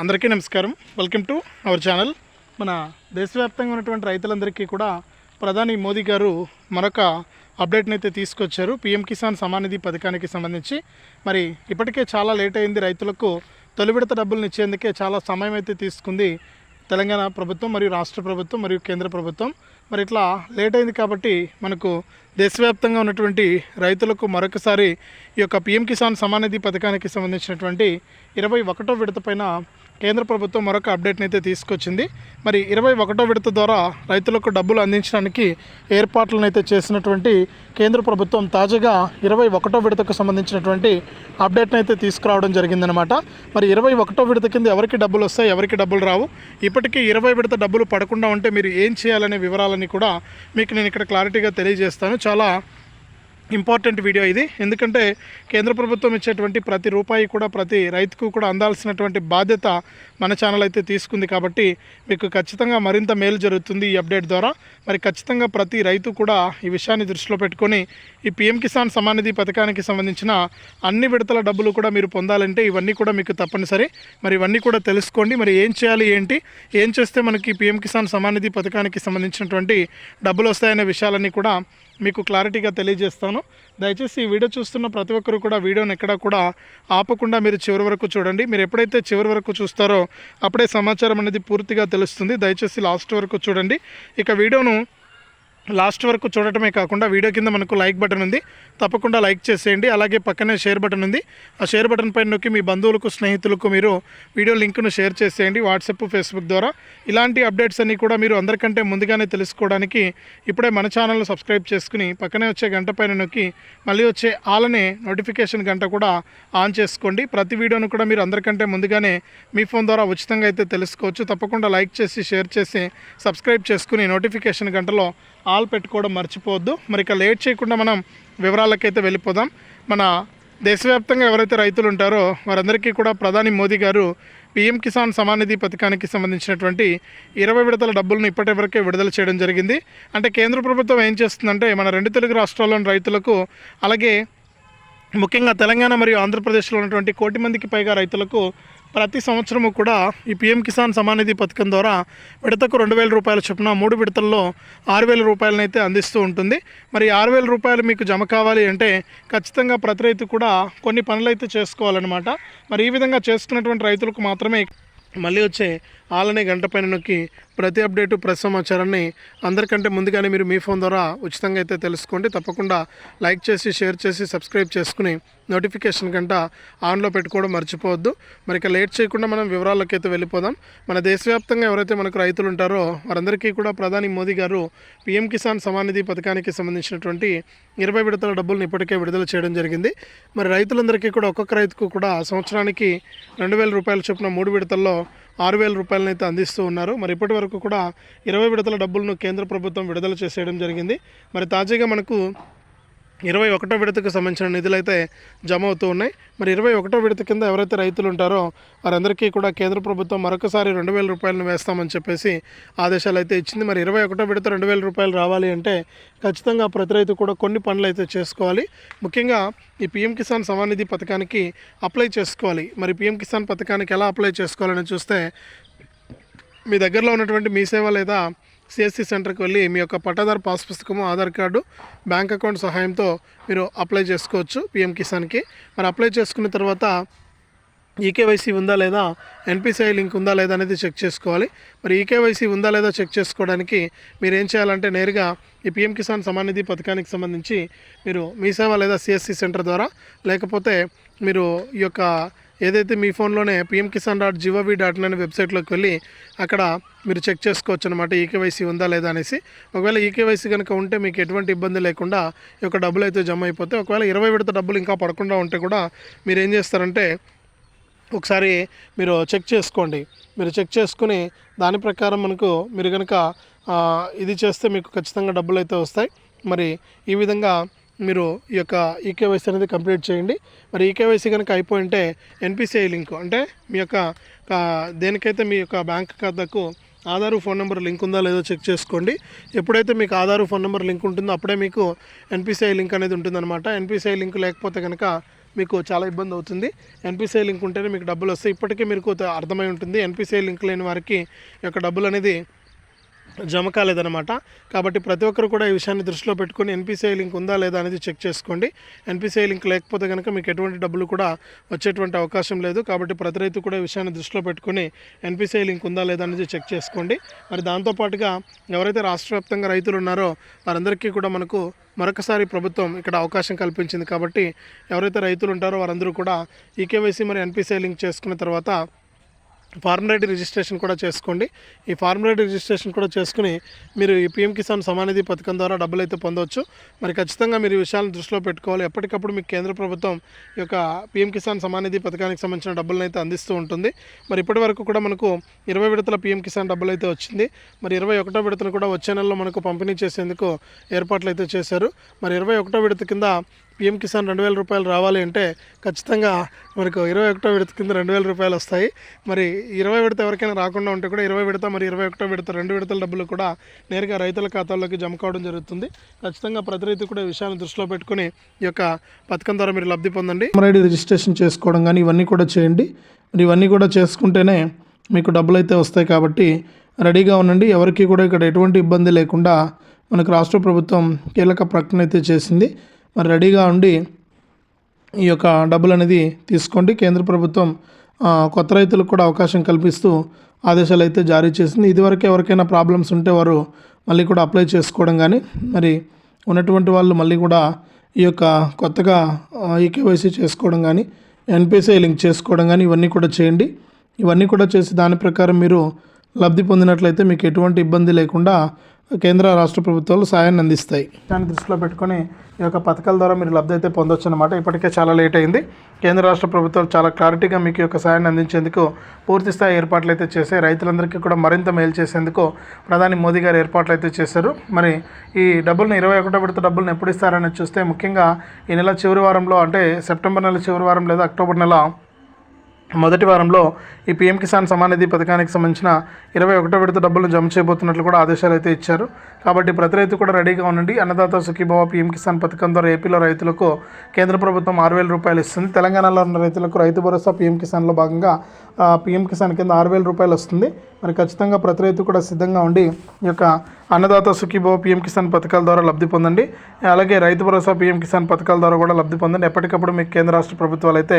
అందరికీ నమస్కారం. Welcome to our channel మన దేశవ్యాప్తంగా ఉన్నటువంటి రైతులందరికీ కూడా ప్రధాని మోదీ గారు మరొక అప్డేట్ని అయితే తీసుకొచ్చారు. పీఎం కిసాన్ సమానిధి పథకానికి సంబంధించి. మరి ఇప్పటికే చాలా లేట్ అయింది రైతులకు తొలి విడత డబ్బులను ఇచ్చేందుకే చాలా సమయం అయితే తీసుకుంది తెలంగాణ ప్రభుత్వం మరియు రాష్ట్ర ప్రభుత్వం మరియు కేంద్ర ప్రభుత్వం. మరి ఇట్లా లేట్ అయింది కాబట్టి మనకు దేశవ్యాప్తంగా ఉన్నటువంటి రైతులకు మరొకసారి ఈ యొక్క పిఎం కిసాన్ సమానిధి పథకానికి సంబంధించినటువంటి ఇరవై ఒకటో విడత పైన కేంద్ర ప్రభుత్వం మరొక అప్డేట్ని అయితే తీసుకొచ్చింది. మరి ఇరవై ఒకటో విడత ద్వారా రైతులకు డబ్బులు అందించడానికి ఏర్పాట్లను అయితే చేసినటువంటి కేంద్ర ప్రభుత్వం తాజాగా ఇరవై ఒకటో విడతకు సంబంధించినటువంటి అప్డేట్ని అయితే తీసుకురావడం జరిగిందనమాట మరి ఇరవై ఒకటో విడత కింద ఎవరికి డబ్బులు వస్తాయి ఎవరికి డబ్బులు రావు? ఇప్పటికీ ఇరవై విడత డబ్బులు పడకుండా ఉంటే మీరు ఏం చేయాలనే వివరాలని కూడా మీకు నేను ఇక్కడ క్లారిటీగా తెలియజేస్తాను. చాలా ఇంపార్టెంట్ వీడియో ఇది. ఎందుకంటే కేంద్ర ప్రభుత్వం ఇచ్చేటువంటి ప్రతి రూపాయి కూడా ప్రతి రైతుకు కూడా అందాల్సినటువంటి బాధ్యత మన ఛానల్ అయితే తీసుకుంది కాబట్టి మీకు ఖచ్చితంగా మరింత మేలు జరుగుతుంది ఈ అప్డేట్ ద్వారా. మరి ఖచ్చితంగా ప్రతి రైతు కూడా ఈ విషయాన్ని దృష్టిలో పెట్టుకొని ఈ పిఎం కిసాన్ సమానిధి పథకానికి సంబంధించిన అన్ని విడతల డబ్బులు కూడా మీరు పొందాలంటే ఇవన్నీ కూడా మీకు తప్పనిసరి. మరి ఇవన్నీ కూడా తెలుసుకోండి. మరి ఏం చేయాలి ఏంటి ఏం చేస్తే మనకి పిఎం కిసాన్ సమానిధి పథకానికి సంబంధించినటువంటి డబ్బులు వస్తాయనే విషయాలన్నీ కూడా మీకు క్లారిటీగా తెలియజేస్తాను. దయచేసి ఈ వీడియో చూస్తున్న ప్రతి ఒక్కరు కూడా వీడియోని ఎక్కడ కూడా ఆపకుండా మీరు చివరి వరకు చూడండి. మీరు ఎప్పుడైతే చివరి వరకు చూస్తారో అప్పుడే సమాచారం అనేది పూర్తిగా తెలుస్తుంది. దయచేసి లాస్ట్ వరకు చూడండి. ఇక వీడియోను లాస్ట్ వరకు చూడటమే కాకుండా వీడియో కింద మనకు లైక్ బటన్ ఉంది. తప్పకుండా లైక్ చేసేయండి. అలాగే పక్కనే షేర్ బటన్ ఉంది. ఆ షేర్ బటన్ పైన నొక్కి మీ బంధువులకు స్నేహితులకు మీరు వీడియో లింక్ను షేర్ చేసేయండి. వాట్సాప్ ఫేస్బుక్ ద్వారా. ఇలాంటి అప్డేట్స్ అన్నీ కూడా మీరు అందరికంటే ముందుగానే తెలుసుకోవడానికి ఇప్పుడే మన ఛానల్ను సబ్స్క్రైబ్ చేసుకుని పక్కనే వచ్చే గంట పైన నొక్కి మళ్ళీ వచ్చే ఆలనే నోటిఫికేషన్ గంట కూడా ఆన్ చేసుకోండి. ప్రతి వీడియోను కూడా మీరు అందరికంటే ముందుగానే మీ ఫోన్ ద్వారా ఉచితంగా అయితే తెలుసుకోవచ్చు. తప్పకుండా లైక్ చేసి షేర్ చేసి సబ్స్క్రైబ్ చేసుకుని నోటిఫికేషన్ గంటలో ఆల్ పెట్టుకోవడం మర్చిపోవద్దు. మరి ఇక లేట్ చేయకుండా మనం వివరాలకైతే వెళ్ళిపోదాం. మన దేశవ్యాప్తంగా ఎవరైతే రైతులు ఉంటారో వారందరికీ కూడా ప్రధాని మోదీ గారు పీఎం కిసాన్ సమానిధి పథకానికి సంబంధించినటువంటి ఇరవై విడతల డబ్బులను ఇప్పటివరకే విడుదల చేయడం జరిగింది. అంటే కేంద్ర ప్రభుత్వం ఏం చేస్తుందంటే మన రెండు తెలుగు రాష్ట్రాల్లోని రైతులకు అలాగే ముఖ్యంగా తెలంగాణ మరియు ఆంధ్రప్రదేశ్లో ఉన్నటువంటి కోటి మందికి పైగా రైతులకు ప్రతి సంవత్సరము కూడా ఈ పీఎం కిసాన్ సమానిధి పథకం ద్వారా విడతకు రెండు వేల రూపాయల చొప్పున మూడు విడతల్లో ఆరు వేల రూపాయలనైతే అందిస్తూ ఉంటుంది. మరి ఆరు వేల రూపాయలు మీకు జమ కావాలి అంటే ఖచ్చితంగా ప్రతి రైతు కూడా కొన్ని పనులు అయితే చేసుకోవాలన్నమాట. మరి ఈ విధంగా చేసుకున్నటువంటి రైతులకు మాత్రమే మళ్ళీ వచ్చే ఆలనే గంట పైన నొక్కి ప్రతి అప్డేటు ప్రతి సమాచారాన్ని అందరికంటే ముందుగానే మీరు మీ ఫోన్ ద్వారా ఉచితంగా అయితే తెలుసుకోండి. తప్పకుండా లైక్ చేసి షేర్ చేసి సబ్స్క్రైబ్ చేసుకుని నోటిఫికేషన్ గంట ఆన్లో పెట్టుకోవడం మర్చిపోవద్దు. మరి ఇక లేట్ చేయకుండా మనం వివరాల్లోకి అయితే వెళ్ళిపోదాం. మన దేశవ్యాప్తంగా ఎవరైతే మనకు రైతులు ఉంటారో వారందరికీ కూడా ప్రధాని మోదీ గారు పీఎం కిసాన్ సమానిధి పథకానికి సంబంధించినటువంటి ఇరవై విడతల డబ్బులను ఇప్పటికే విడుదల చేయడం జరిగింది. మరి రైతులందరికీ కూడా ఒక్కొక్క రైతుకు కూడా సంవత్సరానికి రెండు వేల రూపాయల చొప్పున మూడు విడతల్లో ఆరు వేల రూపాయలను అయితే అందిస్తూ ఉన్నారు. మరి ఇప్పటి వరకు కూడా ఇరవై విడతల డబ్బులను కేంద్ర ప్రభుత్వం విడుదల చేసేయడం జరిగింది. మరి తాజాగా మనకు ఇరవై ఒకటో విడతకు సంబంధించిన నిధులు అయితే జమ అవుతూ ఉన్నాయి. మరి ఇరవై ఒకటో విడత కింద ఎవరైతే రైతులు ఉంటారో వారందరికీ కూడా కేంద్ర ప్రభుత్వం మరొకసారి రెండు వేల రూపాయలను వేస్తామని చెప్పేసి ఆదేశాలు అయితే ఇచ్చింది. మరి ఇరవై ఒకటో విడత రెండు వేల రూపాయలు రావాలి అంటే ఖచ్చితంగా ప్రతి రైతు కూడా కొన్ని పనులు అయితే చేసుకోవాలి. ముఖ్యంగా ఈ పీఎం కిసాన్ సమానిధి పథకానికి అప్లై చేసుకోవాలి. మరి పీఎం కిసాన్ పథకానికి ఎలా అప్లై చేసుకోవాలని చూస్తే మీ దగ్గరలో ఉన్నటువంటి మీ సేవ లేదా సిఎస్సి సెంటర్కి వెళ్ళి మీ యొక్క పట్టాదారు పాస్ పుస్తకము ఆధార్ కార్డు బ్యాంక్ అకౌంట్ సహాయంతో మీరు అప్లై చేసుకోవచ్చు పిఎం కిసాన్కి. మరి అప్లై చేసుకున్న తర్వాత ఈకేవైసీ ఉందా లేదా ఎన్పిసిఐ లింక్ ఉందా లేదా అనేది చెక్ చేసుకోవాలి. మరి ఈకేవైసీ ఉందా లేదా చెక్ చేసుకోవడానికి మీరు ఏం చేయాలంటే నేరుగా ఈ పిఎం కిసాన్ సమానిధి పథకానికి సంబంధించి మీరు మీ సేవ లేదా సిఎస్సి సెంటర్ ద్వారా లేకపోతే మీరు ఈ యొక్క ఏదైతే మీ ఫోన్లోనే PM Kisan dot gov dot in అనే వెబ్సైట్లోకి వెళ్ళి అక్కడ మీరు చెక్ చేసుకోవచ్చు అనమాట ఈకేవైసీ ఉందా లేదా అనేసి. ఒకవేళ ఈకేవైసీ కనుక ఉంటే మీకు ఎటువంటి ఇబ్బంది లేకుండా ఈ యొక్క డబ్బులు అయితే జమ అయిపోతే ఒకవేళ ఇరవై విడత డబ్బులు ఇంకా పడకుండా ఉంటే కూడా మీరు ఏం చేస్తారంటే ఒకసారి మీరు చెక్ చేసుకోండి. మీరు చెక్ చేసుకుని దాని ప్రకారం మనకు మీరు కనుక ఇది చేస్తే మీకు ఖచ్చితంగా డబ్బులు అయితే వస్తాయి. మరి ఈ విధంగా మీరు ఈ యొక్క ఈకేవైసీ అనేది కంప్లీట్ చేయండి. మరి ఈకేవైసీ కనుక అయిపోయింటే ఎన్పిసిఐ లింక్ అంటే మీ యొక్క దేనికైతే మీ యొక్క బ్యాంక్ ఖాతాకు ఆధారు ఫోన్ నెంబర్ లింక్ ఉందా లేదో చెక్ చేసుకోండి. ఎప్పుడైతే మీకు ఆధారు ఫోన్ నెంబర్ లింక్ ఉంటుందో అప్పుడే మీకు ఎన్పిసిఐ లింక్ అనేది ఉంటుందన్నమాట. ఎన్పిసిఐ లింక్ లేకపోతే కనుక మీకు చాలా ఇబ్బంది అవుతుంది. ఎన్పిసిఐ లింక్ ఉంటేనే మీకు డబ్బులు వస్తాయి. ఇప్పటికే మీకు అర్థమై ఉంటుంది. ఎన్పిసిఐ లింక్ లేని వారికి ఈ యొక్క డబ్బులు అనేది జమ కాలేదన్నమాట కాబట్టి ప్రతి ఒక్కరు కూడా ఈ విషయాన్ని దృష్టిలో పెట్టుకొని ఎన్పిసిఐ లింక్ ఉందా లేదా అనేది చెక్ చేసుకోండి. ఎన్పిసిఐ లింక్ లేకపోతే కనుక మీకు ఎటువంటి డబ్బులు కూడా వచ్చేటువంటి అవకాశం లేదు. కాబట్టి ప్రతి రైతు కూడా ఈ విషయాన్ని దృష్టిలో పెట్టుకొని ఎన్పిసిఐ లింక్ ఉందా లేదా అనేది చెక్ చేసుకోండి. మరి దాంతోపాటుగా ఎవరైతే రాష్ట్ర వ్యాప్తంగా రైతులు ఉన్నారో వారందరికీ కూడా మనకు మరొకసారి ప్రభుత్వం ఇక్కడ అవకాశం కల్పించింది. కాబట్టి ఎవరైతే రైతులు ఉంటారో వారందరూ కూడా ఈకేవైసీ మరి ఎన్పిసిఐ లింక్ చేసుకున్న తర్వాత ఫార్మ్ రైడ్ రిజిస్ట్రేషన్ కూడా చేసుకోండి. ఈ ఫార్మ్ రిజిస్ట్రేషన్ కూడా చేసుకుని మీరు ఈ పిఎం కిసాన్ సమానిధి పథకం ద్వారా డబ్బులు అయితే పొందవచ్చు మరి ఖచ్చితంగా మీరు ఈ విషయాలను దృష్టిలో పెట్టుకోవాలి. ఎప్పటికప్పుడు మీకు కేంద్ర ప్రభుత్వం ఈ యొక్క పిఎం కిసాన్ సమానిధి పథకానికి సంబంధించిన డబ్బులను అయితే అందిస్తూ ఉంటుంది. మరి ఇప్పటి వరకు కూడా మనకు ఇరవై విడతల పిఎం కిసాన్ డబ్బులు అయితే వచ్చింది. మరి ఇరవై ఒకటో విడతను కూడా వచ్చే నెలలో మనకు పంపిణీ చేసేందుకు ఏర్పాట్లు అయితే చేశారు. మరి ఇరవై ఒకటో విడత కింద పిఎం కిసాన్ రెండు వేల రూపాయలు రావాలి అంటే ఖచ్చితంగా మనకు ఇరవై ఒకటో విడత కింద రెండు వేల రూపాయలు వస్తాయి. మరి ఇరవై విడత ఎవరికైనా రాకుండా ఉంటే కూడా ఇరవై విడత మరి ఇరవై ఒకటో విడత రెండు విడతల డబ్బులు కూడా నేరుగా రైతుల ఖాతాల్లోకి జమ కావడం జరుగుతుంది. ఖచ్చితంగా ప్రతి రైతు కూడా విషయాన్ని దృష్టిలో పెట్టుకుని ఈ యొక్క పథకం ద్వారా మీరు లబ్ధి పొందండి. ఐడి రిజిస్ట్రేషన్ చేసుకోవడం కానీ ఇవన్నీ కూడా చేయండి. మరి ఇవన్నీ కూడా చేసుకుంటేనే మీకు డబ్బులు అయితే వస్తాయి కాబట్టి రెడీగా ఉండండి. ఎవరికి కూడా ఇక్కడ ఎటువంటి ఇబ్బంది లేకుండా మనకు రాష్ట్ర ప్రభుత్వం కీలక ప్రకటన అయితే చేసింది. మరి రెడీగా ఉండి ఈ యొక్క డబ్బులు అనేది తీసుకోండి. కేంద్ర ప్రభుత్వం కొత్త రైతులకు కూడా అవకాశం కల్పిస్తూ ఆదేశాలు అయితే జారీ చేసింది. ఇదివరకు ఎవరికైనా ప్రాబ్లమ్స్ ఉంటే వారు మళ్ళీ కూడా అప్లై చేసుకోవడం కానీ మరి ఉన్నటువంటి వాళ్ళు మళ్ళీ కూడా ఈ యొక్క కొత్తగా ఈకేవైసీ చేసుకోవడం కానీ ఎన్పిసిఐ లింక్ చేసుకోవడం కానీ ఇవన్నీ కూడా చేయండి. ఇవన్నీ కూడా చేసి దాని ప్రకారం మీరు లబ్ధి పొందినట్లయితే మీకు ఎటువంటి ఇబ్బంది లేకుండా కేంద్ర రాష్ట్ర ప్రభుత్వాలు సాయాన్ని అందిస్తాయి. దాన్ని దృష్టిలో పెట్టుకొని ఈ యొక్క పథకాల ద్వారా మీరు లబ్ధి అయితే పొందొచ్చు అనమాట ఇప్పటికే చాలా లేట్ అయింది. కేంద్ర రాష్ట్ర ప్రభుత్వాలు చాలా క్లారిటీగా మీకు యొక్క సాయాన్ని అందించేందుకు పూర్తి స్థాయి ఏర్పాట్లు అయితే చేశాయి. రైతులందరికీ కూడా మరింత మేలు చేసేందుకు ప్రధాని మోదీ గారు ఏర్పాట్లు అయితే చేశారు. మరి ఈ డబ్బులను ఇరవై ఒకటో విడత డబ్బులను ఎప్పుడు ఇస్తారని చూస్తే ముఖ్యంగా ఈ నెల చివరి వారంలో అంటే సెప్టెంబర్ నెల చివరి వారం లేదా అక్టోబర్ నెల మొదటి వారంలో ఈ పీఎం కిసాన్ సమానిధి పథకానికి సంబంధించిన ఇరవై ఒకటో విడత డబ్బులు జమ చేయబోతున్నట్లు కూడా ఆదేశాలు అయితే ఇచ్చారు. కాబట్టి ప్రతి రైతు కూడా రెడీగా ఉండండి. అన్నదాత సుఖీభావ పీఎం కిసాన్ పథకం ద్వారా ఏపీలో రైతులకు కేంద్ర ప్రభుత్వం ఆరు వేల రూపాయలు ఇస్తుంది. తెలంగాణలో ఉన్న రైతులకు రైతు భరోసా పీఎం కిసాన్లో భాగంగా పీఎం కిసాన్ కింద ఆరు వేల రూపాయలు వస్తుంది. మరి ఖచ్చితంగా ప్రతి రైతు కూడా సిద్ధంగా ఉండి ఈ యొక్క అన్నదాత సుఖీభావ పీఎం కిసాన్ పథకాల ద్వారా లబ్ధి పొందండి. అలాగే రైతు భరోసా పీఎం కిసాన్ పథకాల ద్వారా కూడా లబ్ధి పొందండి. ఎప్పటికప్పుడు మీకు కేంద్ర రాష్ట్ర ప్రభుత్వాలు అయితే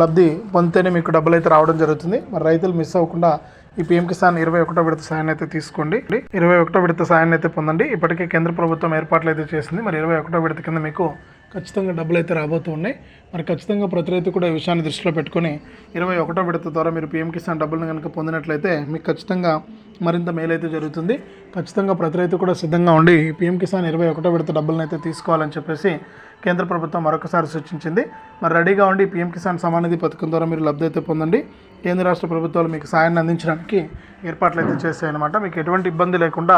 లబ్ధి పొందితేనే మీకు డబ్బులు అయితే రావడం జరుగుతుంది. మరి రైతులు మిస్ అవ్వకుండా ఈ పీఎం కిసాన్ ఇరవై ఒకటో విడత సాయాన్ని అయితే తీసుకోండి. ఇరవై ఒకటో విడత సాయాన్ని అయితే పొందండి. ఇప్పటికే కేంద్ర ప్రభుత్వం ఏర్పాట్లు అయితే చేసింది. మరి ఇరవై ఒకటో విడత కింద మీకు ఖచ్చితంగా డబ్బులు అయితే రాబోతూ ఉన్నాయి. మరి ఖచ్చితంగా ప్రతి రైతు కూడా ఈ విషయాన్ని దృష్టిలో పెట్టుకొని ఇరవై ఒకటో విడత ద్వారా మీరు పీఎం కిసాన్ డబ్బులను కనుక పొందినట్లయితే మీకు ఖచ్చితంగా మరింత మేలైతే జరుగుతుంది. ఖచ్చితంగా ప్రతి రైతు కూడా సిద్ధంగా ఉండి పిఎం పీఎం కిసాన్ ఇరవై ఒకటో విడత డబ్బులను అయితే తీసుకోవాలని చెప్పేసి కేంద్ర ప్రభుత్వం మరొకసారి సూచించింది. మరి రెడీగా ఉండి పీఎం కిసాన్ సమానిధి పథకం ద్వారా మీరు లబ్ధి అయితే పొందండి. కేంద్ర రాష్ట్ర ప్రభుత్వాలు మీకు సాయాన్ని అందించడానికి ఏర్పాట్లు అయితే చేశాయన్నమాట. మీకు ఎటువంటి ఇబ్బంది లేకుండా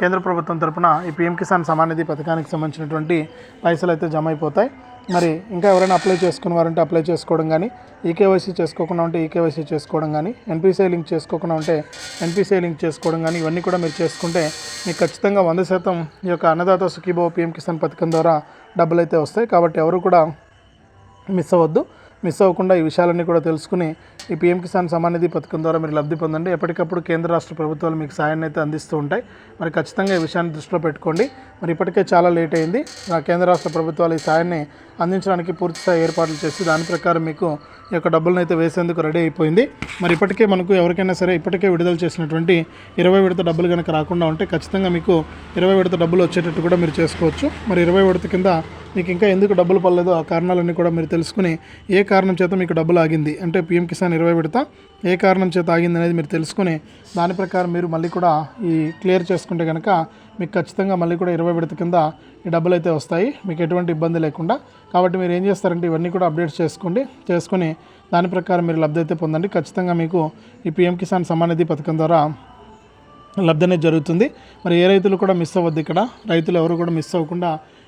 కేంద్ర ప్రభుత్వం తరపున ఈ పీఎం కిసాన్ సమానిధి పథకానికి సంబంధించినటువంటి పైసలు అయితే జమ అయిపోతాయి. మరి ఇంకా ఎవరైనా అప్లై చేసుకున్న వారంటే అప్లై చేసుకోవడం కానీ ఈకేవైసీ చేసుకోకుండా ఉంటే ఈకేవైసీ చేసుకోవడం కానీ ఎన్పిసిఐ లింక్ చేసుకోకుండా ఉంటే ఎన్పిసిఐ లింక్ చేసుకోవడం కానీ ఇవన్నీ కూడా మీరు చేసుకుంటే మీకు ఖచ్చితంగా వంద శాతం ఈ యొక్క అన్నదాత సుఖీభావ పీఎం కిసాన్ పథకం ద్వారా డబ్బులు అయితే వస్తాయి. కాబట్టి ఎవరు కూడా మిస్ అవ్వద్దు. మిస్ అవ్వకుండా ఈ విషయాలన్నీ కూడా తెలుసుకుని ఈ పీఎం కిసాన్ సమానిధి పథకం ద్వారా మీరు లబ్ధి పొందండి. ఎప్పటికప్పుడు కేంద్ర రాష్ట్ర ప్రభుత్వాలు మీకు సాయాన్ని అయితే అందిస్తూ ఉంటాయి. మరి ఖచ్చితంగా ఈ విషయాన్ని దృష్టిలో పెట్టుకోండి. మరి ఇప్పటికే చాలా లేట్ అయింది. కేంద్ర రాష్ట్ర ప్రభుత్వాలు ఈ సాయాన్ని అందించడానికి పూర్తిగా ఏర్పాట్లు చేసి దాని ప్రకారం మీకు యొక్క డబ్బులను అయితే వేసేందుకు రెడీ అయిపోయింది. మరి ఇప్పటికే మనకు ఎవరికైనా సరే ఇప్పటికే విడుదల చేసినటువంటి ఇరవై విడత డబ్బులు కనుక రాకుండా ఉంటే ఖచ్చితంగా మీకు ఇరవై విడత డబ్బులు వచ్చేటట్టు కూడా మీరు చేసుకోవచ్చు. మరి ఇరవై విడత కింద మీకు ఇంకా ఎందుకు డబ్బులు పడలేదో? ఆ కారణాలన్నీ కూడా మీరు తెలుసుకుని ఏ కారణం చేత మీకు డబ్బులు ఆగింది? అంటే పిఎం కిసాన్ ఇరవై విడత ఏ కారణం చేత ఆగింది అనేది మీరు తెలుసుకుని దాని ప్రకారం మీరు మళ్ళీ కూడా ఈ క్లియర్ చేసుకుంటే కనుక మీకు ఖచ్చితంగా మళ్ళీ కూడా ఇరవై విడత కింద ఈ డబ్బులు అయితే వస్తాయి. మీకు ఎటువంటి ఇబ్బంది లేకుండా. కాబట్టి మీరు ఏం చేస్తారంటే ఇవన్నీ కూడా అప్డేట్స్ చేసుకోండి. చేసుకుని దాని ప్రకారం మీరు లబ్ధి అయితే పొందండి. ఖచ్చితంగా మీకు ఈ పిఎం కిసాన్ సమ్మాన్ నిధి పథకం ద్వారా లబ్ధి అనేది జరుగుతుంది. మరి ఏ రైతులు కూడా మిస్ అవ్వద్దు ఇక్కడ. రైతులు ఎవరు కూడా మిస్ అవ్వకుండా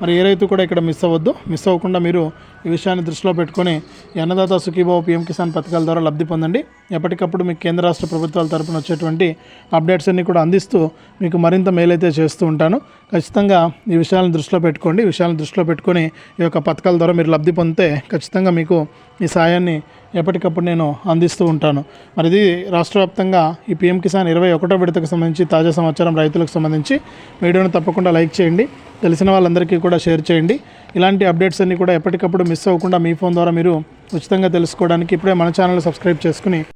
మరి ఏ రైతు కూడా ఇక్కడ మిస్ అవ్వద్దు. మిస్ అవ్వకుండా మీరు ఈ విషయాన్ని దృష్టిలో పెట్టుకొని అన్నదాత సుఖీభావ పీఎం కిసాన్ పథకాల ద్వారా లబ్ధి పొందండి. ఎప్పటికప్పుడు మీకు కేంద్ర రాష్ట్ర ప్రభుత్వాల తరపున వచ్చేటువంటి అప్డేట్స్ అన్ని కూడా అందిస్తూ మీకు మరింత మేలైతే చేస్తూ ఉంటాను. ఖచ్చితంగా ఈ విషయాలను దృష్టిలో పెట్టుకోండి. ఈ విషయాలను దృష్టిలో పెట్టుకొని ఈ యొక్క పథకాల ద్వారా మీరు లబ్ధి పొందితే ఖచ్చితంగా మీకు ఈ సాయాన్ని ఎప్పటికప్పుడు నేను అందిస్తూ ఉంటాను. మరి ఇది రాష్ట్ర వ్యాప్తంగా ఈ పీఎం కిసాన్ ఇరవై ఒకటో విడతకు సంబంధించి తాజా సమాచారం రైతులకు సంబంధించి. వీడియోను తప్పకుండా లైక్ చేయండి. తెలిసిన వాళ్ళందరికీ కూడా షేర్ చేయండి. ఇలాంటి అప్డేట్స్ అన్నీ కూడా ఎప్పటికప్పుడు మిస్ అవ్వకుండా మీ ఫోన్ ద్వారా మీరు ఉచితంగా తెలుసుకోవడానికి ఇప్పుడే మన ఛానల్ సబ్స్క్రైబ్ చేసుకుని